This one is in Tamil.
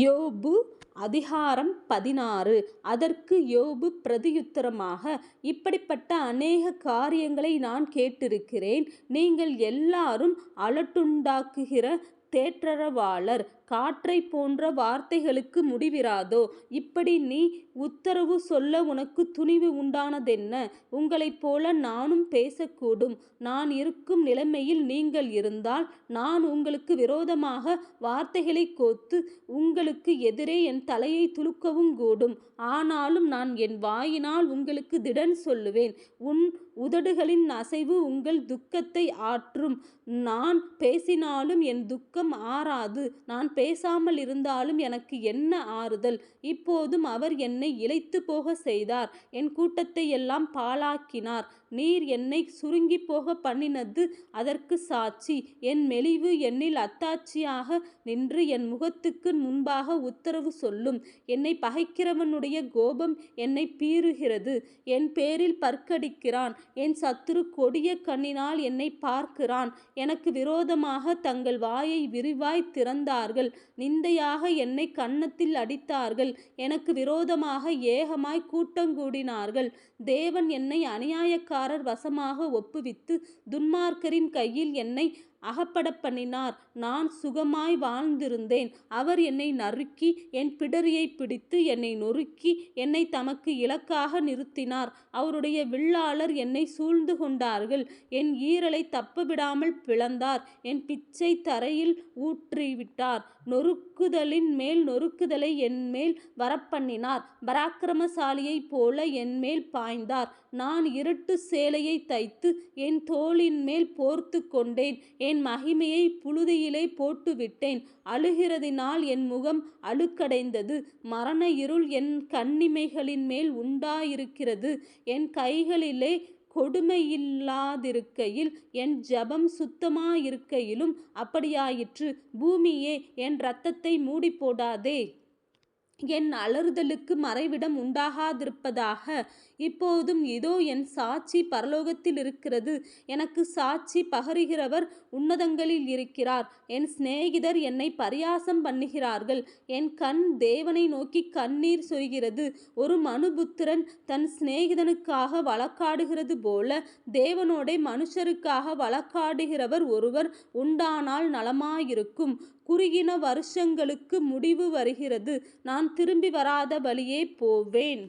யோபு அதிகாரம் பதினாறு அதற்கு யோபு பிரதியுத்தரமாக இப்படிப்பட்ட அநேக காரியங்களை நான் கேட்டிருக்கிறேன். நீங்கள் எல்லாரும் அலட்டுண்டாக்குகிற தேற்றரவாளர். காற்றைப் போன்ற வார்த்தைகளுக்கு முடிவிராதோ? இப்படி நீ உத்தரவு சொல்ல உனக்கு துணிவு உண்டானதென்ன? உங்களைப் போல நானும் பேசக்கூடும். நான் இருக்கும் நிலைமையில் நீங்கள் இருந்தால் நான் உங்களுக்கு விரோதமாக வார்த்தைகளைக் கோத்து உங்களுக்கு எதிரே என் தலையை துலுக்கவும் கூடும் ஆனாலும் நான் என் வாயினால் உங்களுக்கு திடன் சொல்லுவேன். உன் உதடுகளின் அசைவு உங்கள் துக்கத்தை ஆற்றும். நான் பேசினாலும் என் துக்கம் ஆறாது. நான் பேசாமல் இருந்தாலும் எனக்கு என்ன ஆறுதல்? இப்போதும் அவர் என்னை இழைத்து போக செய்தார். என் கூட்டத்தையெல்லாம் பாழாக்கினார். நீர் என்னை சுருங்கி சுருங்கிப்போகப் பண்ணினது அதற்கு சாட்சி. என் மெலிவு என்னில் அத்தாட்சியாக நின்று என் முகத்துக்கு முன்பாக உத்தரவு சொல்லும். என்னை பகைக்கிறவனுடைய கோபம் என்னை பீறுகிறது. என் பேரில் பற்கடிக்கிறான். என் சத்துரு கொடிய கண்ணினால் என்னை பார்க்கிறான். எனக்கு விரோதமாக தங்கள் வாயை விரிவாய் திறந்தார்கள். நிந்தையாக என்னை கன்னத்தில் அடித்தார்கள். எனக்கு விரோதமாக ஏகமாய்க் கூட்டங்கூடினார்கள். தேவன் என்னை அநியாயக்காரர் வசமாக ஒப்புவித்து துன்மார்க்கரின் கையில் என்னை அகப்படப்பண்ணினார். நான் சுகமாய் வாழ்ந்திருந்தேன். அவர் என்னை நறுக்கி என் பிடரியைப் பிடித்து என்னை நொறுக்கி என்னை தமக்கு இலக்காக நிறுத்தினார். அவருடைய வில்லாளர் என்னை சூழ்ந்து கொண்டார்கள் என் ஈரலைத் தப்பவிடாமல் பிளந்தார். என் பிச்சை தரையில் ஊற்றிவிட்டார். நொறுக்குதலின் மேல் நொறுக்குதலை என்மேல் வரப்பண்ணினார். பராக்கிரமசாலியைப் போல என்மேல் பாய்ந்தார். நான் இருட்டு சேலையை தைத்து என் தோளின்மேல் போர்த்துக்கொண்டேன். என் மகிமையை புழுதியிலே போட்டுவிட்டேன். அழுகிறதினால் என் முகம் அழுக்கடைந்தது. மரண இருள் என் கண்ணிமைகளின் மேல் உண்டாயிருக்கிறது. என் கைகளிலே கொடுமையில்லாதிருக்கையில் என் ஜபம் சுத்தமாயிருக்கையிலும் அப்படியாயிற்று. பூமியே என் இரத்தத்தை மூடிப்போடாதே. என் அலறுதலுக்கு மறைவிடம் உண்டாகாதிருப்பதாக. இப்போதும் இதோ என் சாட்சி பரலோகத்தில் இருக்கிறது எனக்கு சாட்சி பகருகிறவர் உன்னதங்களில் இருக்கிறார். என் சிநேகிதர் என்னை பரியாசம் பண்ணுகிறார்கள். என் கண் தேவனை நோக்கி கண்ணீர் சொல்கிறது ஒரு மனுபுத்திரன் தன் சிநேகிதனுக்காக வழக்காடுகிறதுபோல தேவனோட மனுஷருக்காக வழக்காடுகிறவர் ஒருவர் உண்டானால் நலமாயிருக்கும். குறுகின வருஷங்களுக்கு முடிவு வருகிறது. நான் நான் திரும்பி வராத வழியே போவேன்.